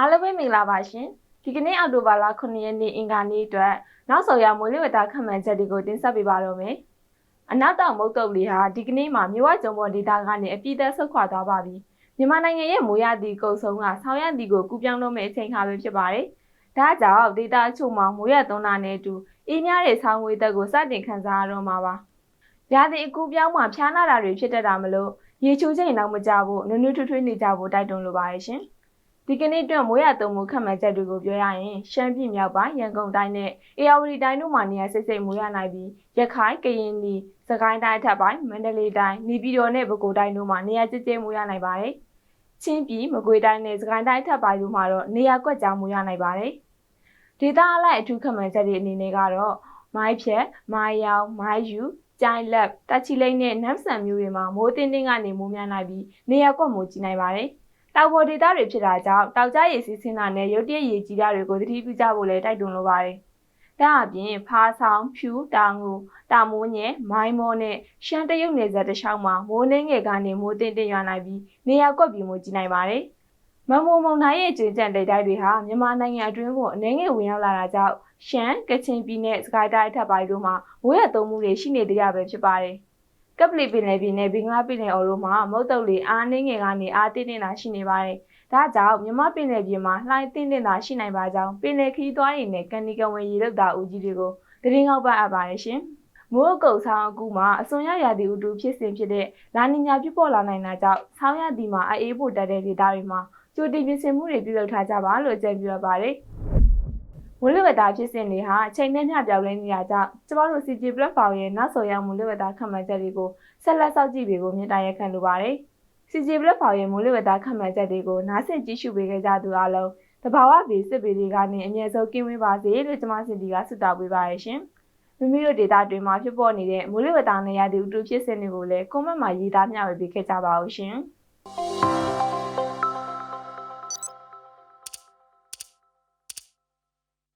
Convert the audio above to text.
အားလုံးပဲမင်္ဂလာပါရှင်ဒီကနေ့အောက်တိုဘာလ9ရက်နေ့အင်္ဂါနေ့အတွက်နောက်ဆုံးရမိုးလေဝသခန့်မှန်းချက်တွေကိုတင်ဆက်ပေးပါတော့မယ်အနောက်တောင်မုတ်တုပ်လေးဟာဒီကနေ့မှာမြဝကျုံပေါ်ဒေတာကနေအပြည့်သက်ဆုတ်ခွာသွားပါပြီမြန်မာနိုင်ငံရဲ့မိုးရသည့်ကုတ်ဆုံးကဆောင်းရသည့်ကိုကူးပြောင်းလို့မယ့်အချိန်ခါပဲဖြစ်ပါတယ်ဒါကြောင့်ဒေတာအချို့မှာမိုးရသွန်းတာနဲ့အတူအေးများတဲ့ဆောင်းဝေးသက်ကိုစတင်ခန်းစားရတော့မှာပါရာသီအကူပြောင်းမှာဖျားနာတာတွေဖြစ်တတ်တာမလို့ရေချိုးချိန်နောက်မကြဖို့နွနွထွေးထွေးနေကြဖို့တိုက်တွန်းလိုပါတယ်ရှင် ဒီကနေ့အတွက်မိုးရသုံးမှုခန့်မှန်းချက်တွေကိုပြောရရင်ရှမ်းပြည်မြောက်ပိုင်းရန်ကုန်တိုင်းနဲ့အေရဝတီတိုင်းတို့မှာနေရာစိတ်စိတ်မိုးရနိုင်ပြီးရခိုင်ကရင်ပြည်စကိုင်းတိုင်းအထက်ပိုင်းမန္တလေးတိုင်းနေပြည်တော်နဲ့ပဲခူးတိုင်းတို့မှာနေရာကျကျမိုးရနိုင်ပါတယ်ချင်းပြည်မကွေးတိုင်းနဲ့စကိုင်းတိုင်းအထက်ပိုင်းတို့မှာတော့နေရာကွက်ကြားမိုးရနိုင်ပါတယ်ဒေသအလိုက်အထူးခန့်မှန်းချက်တွေအနေနဲ့ကတော့မိုင်းဖြက်မိုင်းရောင်မိုင်းယူကျိုင်းလက်တက်ချီလိမ့်နဲ့နမ်ဆန်မျိုးတွေမှာမိုးတင်းတင်းကနေမိုးများနိုင်ပြီးနေရာကွက်မိုးကြီးနိုင်ပါတယ်။ တောင်ပေါ်ဒေသတွေဖြစ်တာကြောင့်တောက်ကြရည်စီးဆင်းတာနဲ့ရုတ်တရက်ရည်ကြီးတာတွေကိုသတိပြုကြဖို့လည်းတိုက်တွန်းလိုပါတယ်။ဒါအပြင်ဖားဆောင်ဖြူတာငူတာမိုးညဲမိုင်းမောနဲ့ရှမ်းတရုတ်နယ်စပ်တစ်လျှောက်မှာမိုးနှင်းငယ်ကနေမိုးတင်းတင်းရွာနိုင်ပြီးနေရာကွက်ပြီးမိုးကြီးနိုင်ပါတယ်။မမုံမုံတိုင်းရဲ့ကျင်းကျန်တိုက်တိုက်တွေဟာမြန်မာနိုင်ငံအတွင်းကိုအနေငယ်ဝင်ရောက်လာတာကြောင့်ရှမ်းကချင်ပြည်နယ်စကိုင်းတိုင်းထပ်ပိုင်းတို့မှာမိုးရသုံးမှုတွေရှိနေသေးရပဲဖြစ်ပါတယ်။ ကပလီပင်လယ်ပြင်နဲ့ဘင်္ဂလားပင်လယ်အော်တို့မှာမုတ်တုပ်လေးအားနှင်းငယ်ကနေအားတင်းနေတာရှိနေပါတယ်။ဒါကြောင့်မြမပင်လယ်ပြင်မှာလှိုင်းတင်းနေတာရှိနိုင်ပါကြောင်းပင်လယ်ခီးသွားရည်နဲ့ကန်ဒီကဝင်ရေလောက်တာဦးကြီးတွေကိုသတင်းကောက်ပတ်အပ်ပါတယ်ရှင်။မိုးအကုတ်ဆောင်းအကူမှာအစွန်ရရာသီဥတုဖြစ်စဉ်ဖြစ်တဲ့လာနီညာဖြစ်ပေါ်လာနိုင်တာကြောင့်ဆောင်းရသီမှာအေးဖို့တက်တဲ့ဒေသတွေမှာကြိုတင်ပြင်ဆင်မှုတွေပြုလုပ်ထားကြပါလို့အကြံပြုရပါတယ်။ မူလဝတ္တာဖြစ်စဉ်တွေဟာအချိန်နဲ့မျှပြောင်းလဲနေတာကြောင့်ကျမတို့ CG platform ရဲ့နောက်ဆုံးရမူလဝတ္တာခံမှန်းချက်တွေကိုဆက်လက်စောင့်ကြည့်ပေးဖို့မြင့်တာရက်ခံလိုပါတယ်။ CG platform ရဲ့မူလဝတ္တာခံမှန်းချက်တွေကိုနားဆင်ကြည့်ရှုပေးကြကြသူအားလုံးတဘာဝဘေးစစ်ပေတွေကနေအမြဲဆုံးကင်းဝေးပါစေလို့ကျမစီဒီကဆုတောင်းပေးပါရရှင်။မိမိတို့ဒေတာတွေမှာဖြစ်ပေါ်နေတဲ့မူလဝတ္တာနဲ့ရသည့်ဥတုဖြစ်စဉ်တွေကိုလည်း comment မှာရေးသားမျှဝေပေးခဲ့ကြပါဦးရှင်။